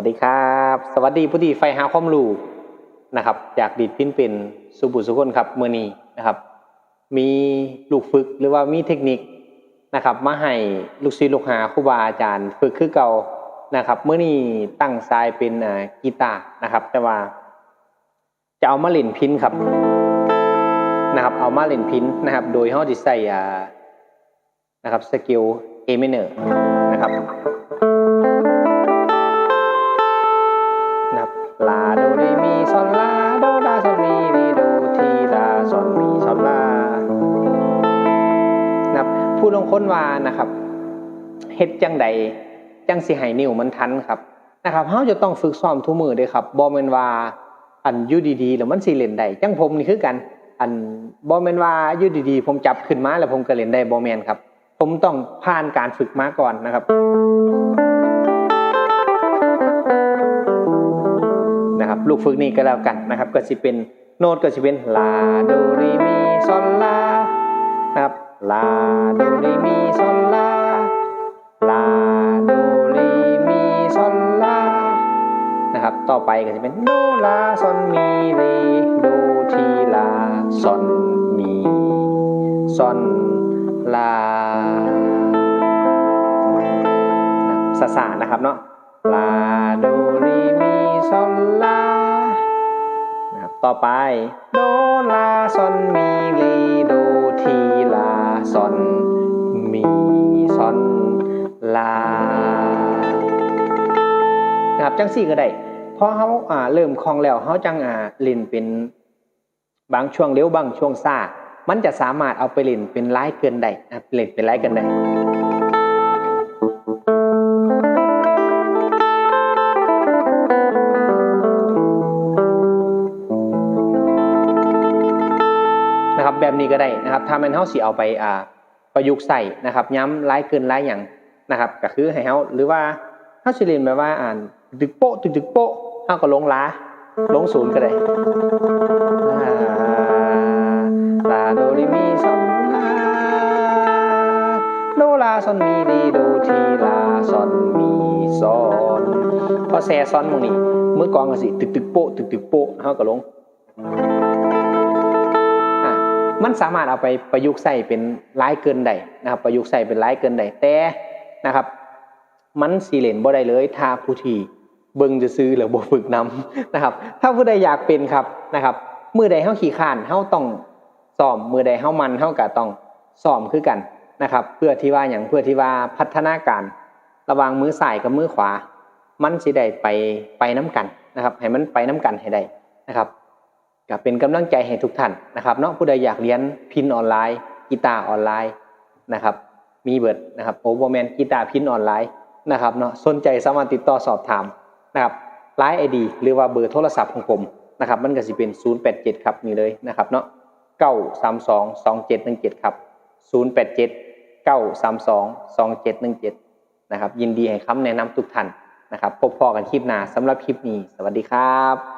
วัสดีครับ สวัสดีผู้ที่ไฟหาความรู้นะครับ จากดีดพินเป็นสุบุสุคนครับเมื่อนี้นะครับ มีลูกฝึกหรือว่ามีเทคนิคนะครับ มาให้ลูกศิษย์ลูกหาครูบาอาจารย์ ฝึกคือเก่านะครับเมื่อนี้ตั้งทรายเป็นกีตาร์นะครับ แต่ว่า จะเอามาเล่นพินครับนะครับ เอามาเล่นพินนะครับ โดยเฮาสิใส่นะครับสกิล A minor นะครับนะครับ ลาโดเรมีซอนลาโดลาซอนมีรีโดทีลาซอนมีซอนลานะครับผู้ลงค้นว่านะครับเฮ็ดจังใดจังสิให้นิ้วมันทันครับนะครับเฮาจะต้องฝึกซ้อมทุกมือเด้ครับบ่แม่นว่าอันอยู่ดีๆแล้วมันสิเล่นได้จังผมนี่คือกัน อันบ่แม่นว่าอยู่ดีๆ ผมจับขึ้นมาแล้วผมก็เล่นได้บ่แม่นครับ ผมต้องผ่านการฝึกมาก่อนนะครับ ลูกฝึกนี้ก็แล้วกันนะครับก็สิเป็นโน้ตก็สิเป็นลาโดเรมีซอนลานะครับลาโดเรมีซอนลาลาโดเรมีซอนลานะครับต่อไปก็จะเป็นโดลาซอนมีเรโดทีลาซอนมีซอนลาสะสานะครับเนาะลาโด ต่อไป โดลาซอนมีรีโดทีลาซอนมีซอนลานะครับจังสี่ก็ได้พอเขาอ่าเริ่มคลองแล้วเขาจังอ่าล่นเป็นบางช่วงเร็วบางช่วงซ่ามันจะสามารถเอาไปเล่นเป็นไลายเกินได้นะครับเล่นเป็นไลายเกินได้ นี้ก็ได้นะครับถ้ามันเฮาสิเอาไปอ่าประยุกต์ใส่นะครับ ย้ำไล่เกินไล่อย่างนะครับก็คือให้เฮาหรือว่าเฮาสิเรียนแบบว่าอ่านดึกโป๊ะดึกดึกโป๊ะเฮาก็ลงลาลงศูนย์ก็ได้ลาโดเรมีซอนลาโดลาซอนมีรีโดทีลาซอนมีซอนพอแซซอนมองนี้มือกองก็สิตึกตึกโป๊ะตึกตึกโป๊ะเฮาก็ลง มันสามารถเอาไปประยุกต์ใส่เป็นร้ายเกินใดนะครับ ประยุกต์ใส่เป็นร้ายเกินใดแต่นะครับ มันสีเลนบ่ได้เลยถ้าผู้ที่เบิ่งจะซื้อหรือบ่ฝึกนำนะครับ ถ้าผู้ใดอยากเป็นครับนะครับมือใดเฮาขี้ข้านเฮาต้องซ้อมมือใดเฮามันเฮาก็ต้องซ้อมคือกันนะครับ เพื่อที่ว่าอย่างเพื่อที่ว่าพัฒนาการ ระหว่างมือซ้ายกับมือขวา มันสิได้ไปไปน้กันนะครับ ให้มันไปน้กันให้ได้นะครับ ก็เป็นกำลังใจให้ทุกท่านนะครับเนาะผู้ใดอยากเรียนพินออนไลน์ กีตาร์ออนไลน์นะครับ มีเบิร์ดนะครับโอเวอร์แมนกีตาร์พินออนไลน์นะครับเนาะสนใจสามารถติดต่อสอบถามนะครับไลน์ไอดีหรือว่าเบอร์โทรศัพท์ของผมนะครับมันก็สิเป็น 087 ครับนี่เลยนะครับเนาะ932 2717 ครับ 087 932 2717 นะครับ ยินดีให้คำแนะนำทุกท่านนะครับ พบพอกันคลิปหน้าสำหรับคลิปนี้ สวัสดีครับ